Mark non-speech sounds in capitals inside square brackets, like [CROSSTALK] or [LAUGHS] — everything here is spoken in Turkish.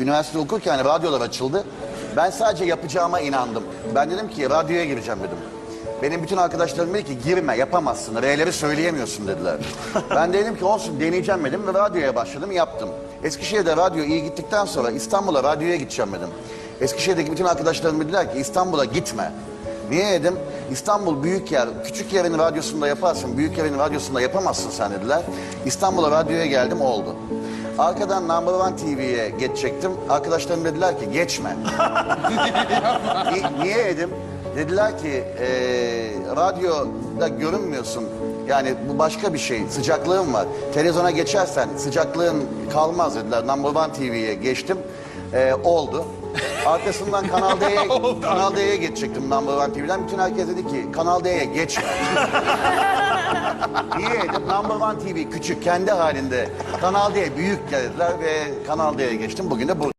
Üniversite okurken radyolar açıldı. Ben sadece yapacağıma inandım. Ben dedim ki radyoya gireceğim dedim. Benim bütün arkadaşlarım dedi ki girme yapamazsın. R'leri söyleyemiyorsun dediler. [LAUGHS] ben dedim ki olsun deneyeceğim dedim ve radyoya başladım yaptım. Eskişehir'de radyo iyi gittikten sonra İstanbul'a radyoya gideceğim dedim. Eskişehir'deki bütün arkadaşlarım dediler ki İstanbul'a gitme. Niye dedim? İstanbul büyük yer, küçük yerin radyosunda yaparsın, büyük yerin radyosunda yapamazsın sen dediler. İstanbul'a radyoya geldim oldu. Arkadan Number One TV'ye geçecektim. Arkadaşlarım dediler ki geçme. [LAUGHS] Ni- niye dedim? Dediler ki eee radyoda görünmüyorsun. Yani bu başka bir şey. Sıcaklığın var. Televizyona geçersen sıcaklığın kalmaz dediler. Number One TV'ye geçtim. Eee, oldu. Arkasından Kanal [LAUGHS] D'ye Kanal D'ye geçecektim Number One TV'den. Bütün herkes dedi ki Kanal D'ye geçme. Niye [LAUGHS] dedim? Number One TV küçük kendi halinde. Kanal D büyük dediler ve Kanal D'ye geçtim. Bugün de bu.